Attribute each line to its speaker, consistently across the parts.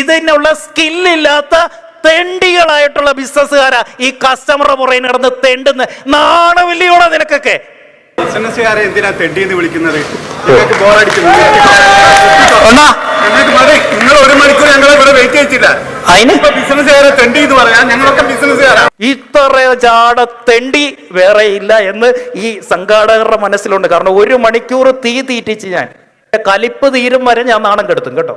Speaker 1: ഇതിനുള്ള സ്കില്ലില്ലാത്ത തെണ്ടികളായിട്ടുള്ള ബിസിനസ്സുകാരാ ഈ കസ്റ്റമറുടെ പുറകെ നടന്ന് തെണ്ടുന്ന. നാണവില്ലയോടാ നിനക്കൊക്കെ?
Speaker 2: ബിസിനസ്സുകാരെ എന്തിനാ തെണ്ടിയെന്ന് വിളിക്കുന്നത്? നിങ്ങൾക്ക് ബോറടിക്കുന്നു. നിങ്ങൾ ഒരു മണിക്കൂർ ഞങ്ങളെ ഇവിടെ വെയിറ്റ് ബിസിനസ്സുകാരെ തെണ്ടി എന്ന് പറയാം. ഞങ്ങളൊക്കെ ബിസിനസ്സുകാരാ.
Speaker 1: ഇത്ര ചാട തെണ്ടി വേറെ ഇല്ല എന്ന് ഈ സംഘാടകരുടെ മനസ്സിലുണ്ട്. കാരണം ഒരു മണിക്കൂർ തീ തീറ്റിച്ച് ഞാൻ. കലിപ്പ് തീരും വരെ ഞാൻ നാണം കെടുത്തും കേട്ടോ.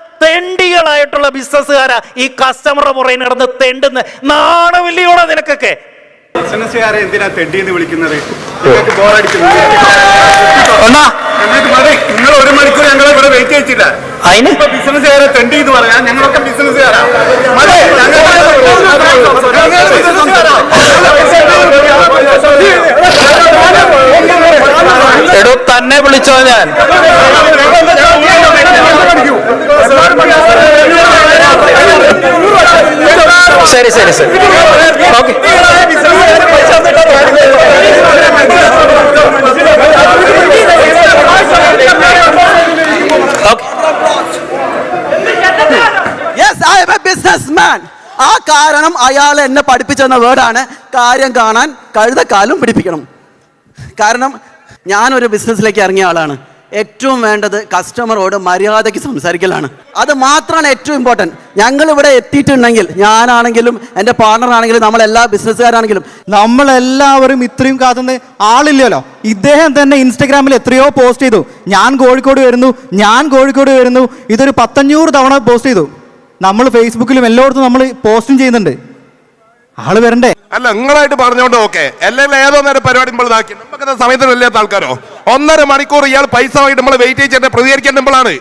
Speaker 1: തെണ്ടികളായിട്ടുള്ള ബിസിനസ്സുകാരാ ഈ കസ്റ്റമറുടെ പുറകെ നടന്ന് തെണ്ടുന്ന നാണമില്ലയോടെ നിനക്കൊക്കെ?
Speaker 2: ബിസിനസ്സുകാരെ എന്തിനാ തെണ്ടിയെന്ന് വിളിക്കുന്നത്? നിങ്ങൾക്ക് മതി. നിങ്ങൾ ഒരു മണിക്കൂർ ഞങ്ങൾ ഇവിടെ വെയിറ്റ് ചെയ്തില്ല
Speaker 1: അതിന്?
Speaker 2: ഇപ്പൊ ബിസിനസ്സുകാരെ തെണ്ടി എന്ന് പറയാം. ഞങ്ങളൊക്കെ ബിസിനസ്സുകാരാ. മതി.
Speaker 1: എടോ തന്നെ വിളിച്ചോ ഞാൻ. ശരി ശരി ശരി. ഓക്കെ.
Speaker 3: ആ കാരണം അയാൾ എന്നെ പഠിപ്പിച്ചെന്ന വേർഡാണ് കാര്യം കാണാൻ കഴുതക്കാലും പിടിപ്പിക്കണം. കാരണം ഞാനൊരു ബിസിനസ്സിലേക്ക് ഇറങ്ങിയ ആളാണ്. ഏറ്റവും വേണ്ടത് കസ്റ്റമറോട് മര്യാദയ്ക്ക് സംസാരിക്കലാണ്. അത് മാത്രമാണ് ഏറ്റവും ഇമ്പോർട്ടന്റ് ഞങ്ങൾ ഇവിടെ എത്തിയിട്ടുണ്ടെങ്കിൽ ഞാനാണെങ്കിലും എന്റെ പാർട്ണർ ആണെങ്കിലും നമ്മളെല്ലാ ബിസിനസ്സുകാരാണെങ്കിലും
Speaker 4: നമ്മളെല്ലാവരും ഇത്രയും കാത്തുന്ന ആളില്ലല്ലോ. ഇദ്ദേഹം തന്നെ ഇൻസ്റ്റഗ്രാമിൽ എത്രയോ പോസ്റ്റ് ചെയ്തു. ഞാൻ കോഴിക്കോട് വരുന്നു ഞാൻ കോഴിക്കോട് വരുന്നു. ഇതൊരു പത്തഞ്ഞൂറ് തവണ പോസ്റ്റ് ചെയ്തു. നമ്മൾ ഫേസ്ബുക്കിലും എല്ലായിടത്തും നമ്മൾ പോസ്റ്റും ചെയ്യുന്നുണ്ട്. ആൾ വരണ്ടേ?
Speaker 5: അല്ല നിങ്ങളായിട്ട് പറഞ്ഞോണ്ട് ഓക്കെ. അല്ലെങ്കിൽ ഏതോ നേരം പരിപാടി നമ്മൾ ഇതാക്കി. നമുക്ക് സമയത്തിന് വലിയ ആൾക്കാരോ? ഒന്നര മണിക്കൂർ ഇയാൾ പൈസ വാങ്ങിട്ട് നമ്മൾ വെയിറ്റ് ചെയ്തിട്ട് പ്രതികരിക്കേണ്ടപ്പോഴാണ്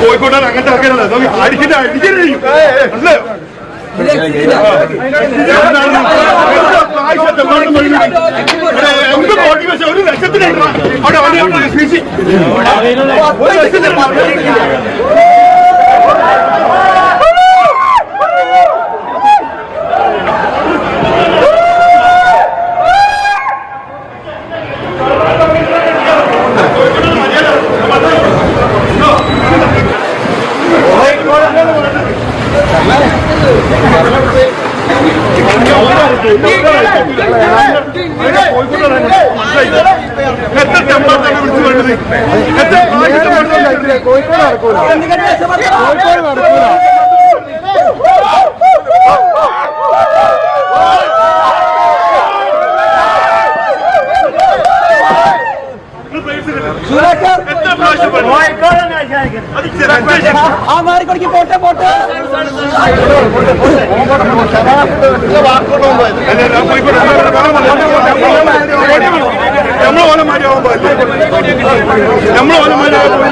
Speaker 2: കോഴിക്കോട്ടാണ് അങ്ങനത്തെ ആൾക്കാരല്ല അടിക്കണ്ട അടിക്കരുത് ഒരു ലക്ഷത്തിന് അവിടെ അവിടെ ടെമ്പാർട്ടാണ് വിളിച്ചു വേണ്ടത് എത്ര കോഴിക്കോട് നടക്കൂല. കോഴിക്കോട് നടക്കൂല
Speaker 3: ആ മാറിക്കൊടുക്കി പോട്ടെ പോട്ടെ.
Speaker 2: നമ്മളെ ഓലമാരി ആവുമ്പോ